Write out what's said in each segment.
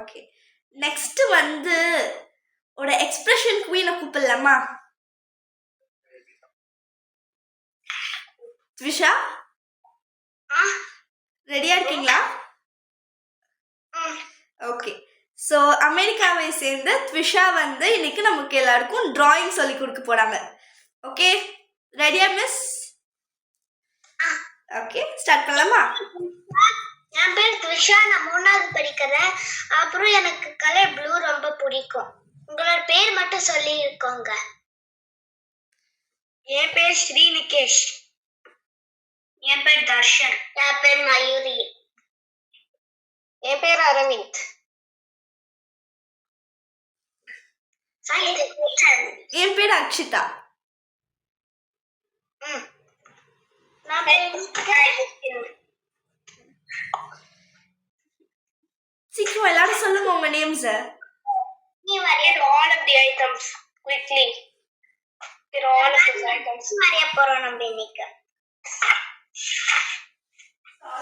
Okay next வந்து ஒரு expression குவீனை கூப்பிடலாமா? த்விஷா ரெடியா இருக்கீங்களா? ஓகே ஸோ அமெரிக்காவை சேர்ந்த த்விஷா வந்து இன்னைக்கு நமக்கு எல்லாருக்கும் டிராயிங் சொல்லி கொடுக்க போறாங்க. ஓகே ரெடியா மிஸ் ஓகே ஸ்டார்ட் பண்ணலாமா? என் பேர் த்ரிஷா நான் மூணாவது படிக்கிறேன். அப்புறம் எனக்கு கலர் ப்ளூ ரொம்ப பிடிக்கும். உங்களோட பேர் மட்டும் சொல்லி இருக்கோங்க என் பேர் ஸ்ரீ நிகேஷ் என் பேர் தர்ஷன். என் பேர் மயூரி. என் பேர் அரவிந்த். என் பேர் அக்ஷிதா. சீக்கிரம் எல்லாரும் சொல்லுங்க உங்க நேம்ஸை நீ வரைய all of the items quickly. Get all of the items. போறோம் நம்ம இன்னைக்கு.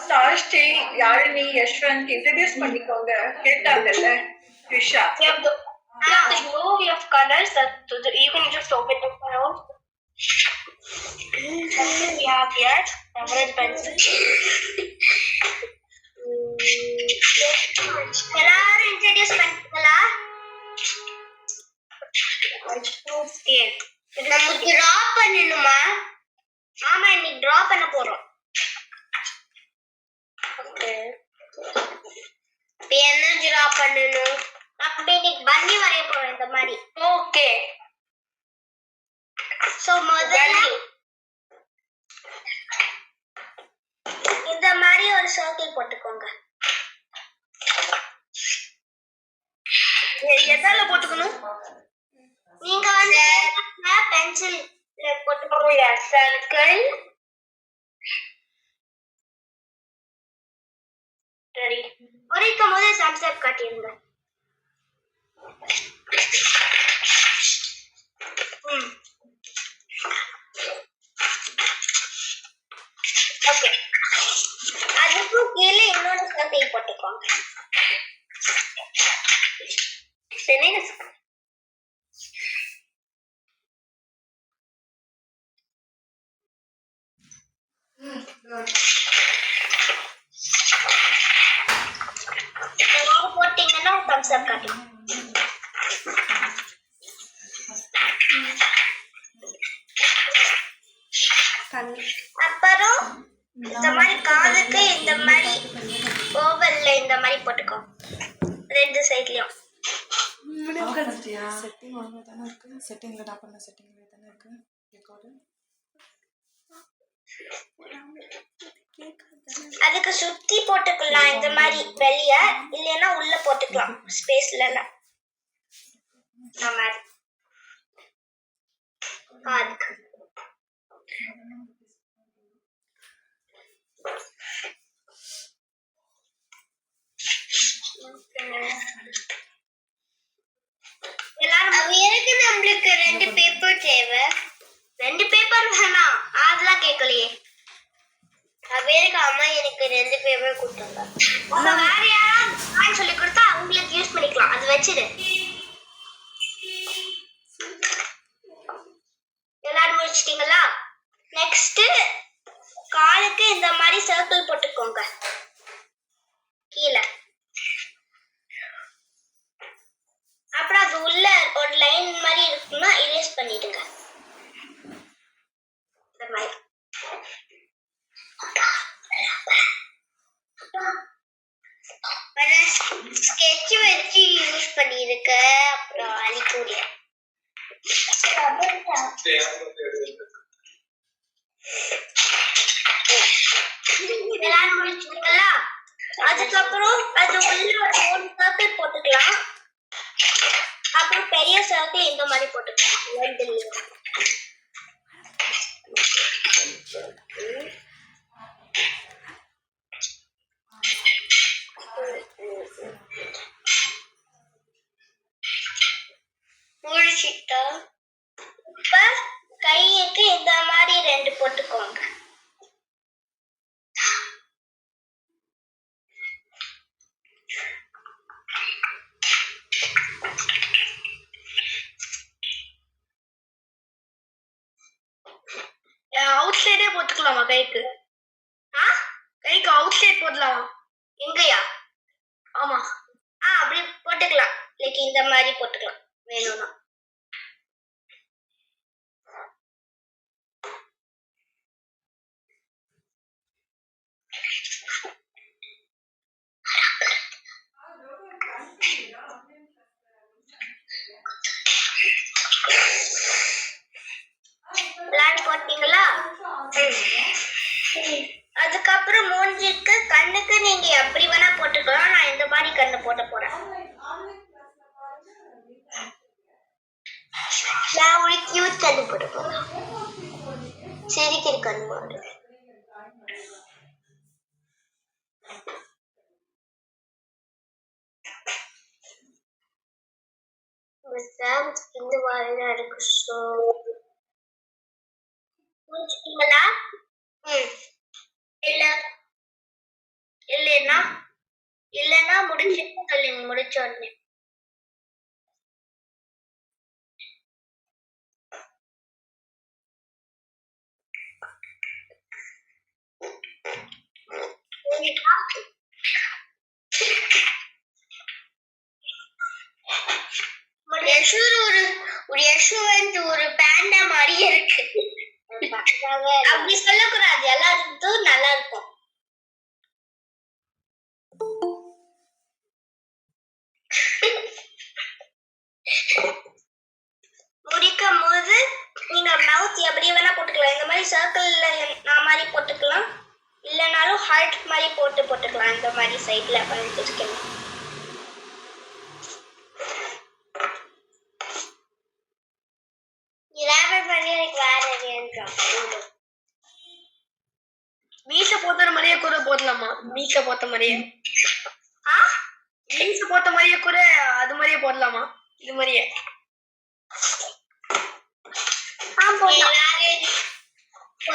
சாஷ்டி யாழினி யஷ்வந்த் இன்ட்ரடியூஸ் பண்ணிக்கோங்க. கேட்டாங்கல்ல Trisha. You have the, you have the movie of colors that to the, you can just open the file. we have here reference pencil. எல்லாரும் introduce பண்ணிக்கலாம் நம்ம draw பண்ணணுமா ஆமா இன்னைக்கு டிரா பண்ண போறோம் ஓகே இப்ப என்ன டிரா பண்ணணும் நம்ம இன்னைக்கு பன்னி வரைய போறோம் இந்த மாதிரி. ஓகே. சோ முதல்ல இந்த மாதிரி ஒரு சர்க்கிள் போட்டுக்கோங்க. எதால போட்டுக்கணும்? நீங்க வந்து பென்சில் போட்டுக்கோங்க. சர்க்கிள் சரி உரைக்கும் போது ம் ஓகே அதுக்கும் கீழே இன்னொரு சர்க்கிள் போட்டுக்கோங்க சரி எல்லாரும் போட்டீங்கன்னா தம்ஸ் அப் காட்டுங்க அப்புறம் இந்த மாதிரி காதுக்கு இந்த மாதிரி ஓவல்ல இந்த மாதிரி போட்டுக்கோ. ரெண்டு சைட்லயும். செட்டிங் ஒழுங்காக தானே இருக்கு. செட்டிங்கில் நான் பண்ண செட்டிங்கில் தானே இருக்கு. ரெக்கார்டு அதுக்கு சுத்தி போட்டுக்கலாம் இந்த மாதிரி வெளிய இல்லைன்னா உள்ள போட்டுக்கலாம். ஸ்பேஸ்ல மாதிரி. காதுக்கு எதுக்கு நம்மளுக்கு ரெண்டு பேப்பர் தேவை? ரெண்டு பேப்பர் வேணாம் அதெல்லாம் கேட்கலையே. அமெரிக்கா அம்மா எனக்கு ரெண்டு பேப்பர் கொடுத்தாங்க? வேற யாராவது சொல்லி கொடுத்தா அவங்களுக்கு யூஸ் பண்ணிக்கலாம். அது வச்சிரு எல்லாரும் முடிச்சிட்டீங்களா நெக்ஸ்ட் காலுக்கு இந்த மாதிரி சர்க்கிள் போட்டுக்கோங்க கீழே அப்புறம் அது உள்ள ஒரு லைன் மாதிரி இருக்குன்னா erase பண்ணிடுங்க இந்த மாதிரி ஸ்கெட்ச் வச்சு யூஸ் பண்ணிருக்க. அப்புறம் அழிக்கூடிய முடிச்சுங்களா அதுக்கப்புறம் அது உள்ள ஒரு மூணு சர்க்கிள் போட்டுக்கலாம். அப்புறம் பெரிய சர்க்கிள் இந்த மாதிரி போட்டுக்கலாம். ரெண்டுலயும் முடிச்சிட்டா இப்ப கையுக்கு இந்த மாதிரி ரெண்டு போட்டுக்கோங்க அவுட் போடலாமா கைக்கு. ஆ? கைக்கு அவுட் சைட் போடலாமா. எங்கயா? ஆமா. ஆ அப்படி போட்டுக்கலாம். லைக் இந்த மாதிரி போட்டுக்கலாம். வேணும்னா. அதுக்கப்புறம் மூஞ்சிக்கு கண்ணுக்கு நீங்க எப்படி வேணா போட்டுக்கலாம். நான் இந்த மாதிரி கண்ணு போட போறேன். நான் ஒரு கியூட் கண்ணு போட போறேன். சிரிக்கிற கண்ணு போடுறேன் இந்த மாதிரி தான் இருக்கு ஸோ புரிஞ்சுக்கீங்களா இல்ல இல்லைன்னா இல்லைன்னா முடிஞ்சிட்டு சொல்லுங்க முடிச்ச உடனே. ஒரு யசு ஒரு ஒரு யசுவந்த் ஒரு பேண்டா மாதிரியே இருக்கு. அப்படி சொல்லக்கூடாது. எல்லாத்துக்கும் நல்லா இருக்கும். முடிக்கும் போது நீங்க மவுத் எப்படி வேணா போட்டுக்கலாம். இந்த மாதிரி சர்க்கிள்ல நான் மாதிரி போட்டுக்கலாம். இல்லைனாலும் ஹார்ட் மாதிரி போட்டு போட்டுக்கலாம். இந்த மாதிரி சைட்ல பண்ணிருக்கேன் ரேபர் பண்ணி எனக்கு வேற எதுவும் மீச போத்த மாதிரியே கூட போடலாமா மீச போத்த மாதிரியே. மீச போத்த மாதிரியே கூட அது மாதிரியே போடலாமா? இது மாதிரியே.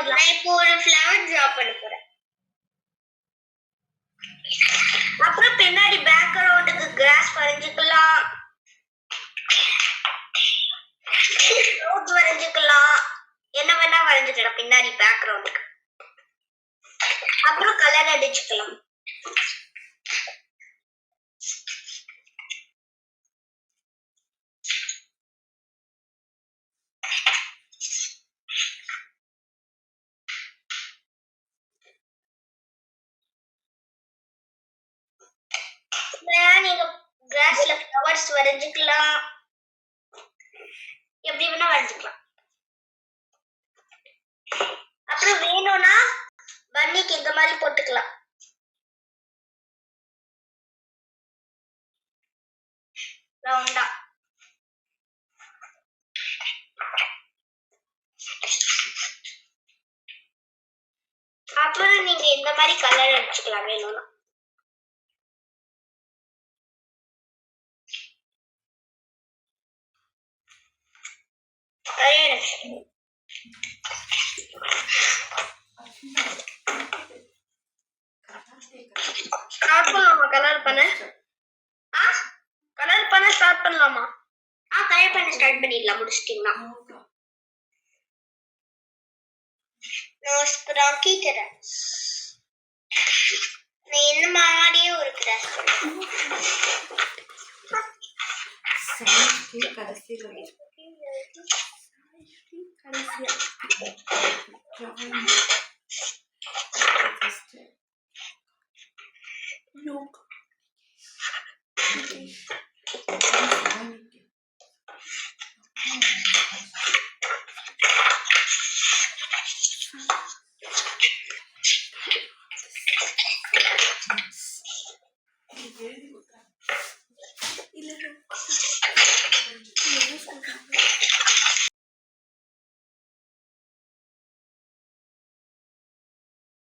நான் இப்போ ஒரு ஃப்ளவர் டிரா பண்ண போறேன். அப்புறம் பின்னாடி பேக்ரவுண்டுக்கு கிராஸ் வரைஞ்சுக்கலாம் ரோட் வரைஞ்சுக்கலாம் என்ன வேணா வரைஞ்சுக்கலாம் பின்னாடி பேக்ரவுண்டுக்கு அப்புறம் வச்சுக்கலாம். நீங்க ஃப்ளவர்ஸ் வரைஞ்சுக்கலாம். எப்படி வேணா வரைஞ்சுக்கலாம். அப்புறம் வேணும்னா பன்னிக்கு இந்த மாதிரி போட்டுக்கலாம். ரவுண்டா அப்புறம் நீங்க இந்த மாதிரி கலர் அடிச்சுக்கலாம் வேணும்னா ஒரே நிமிஷம். கலர் பண்ண. பண்ணலாமா? ஆ கலர் பண்ண ஸ்டார்ட் பண்ணிடலாம் முடிச்சிட்டீங்கன்னா நான் ஸ்பிராங் கேட்கிறேன் என்ன மாதிரியே ஒரு கிராஸ் கடைசியில் கடைசியாக Thank you.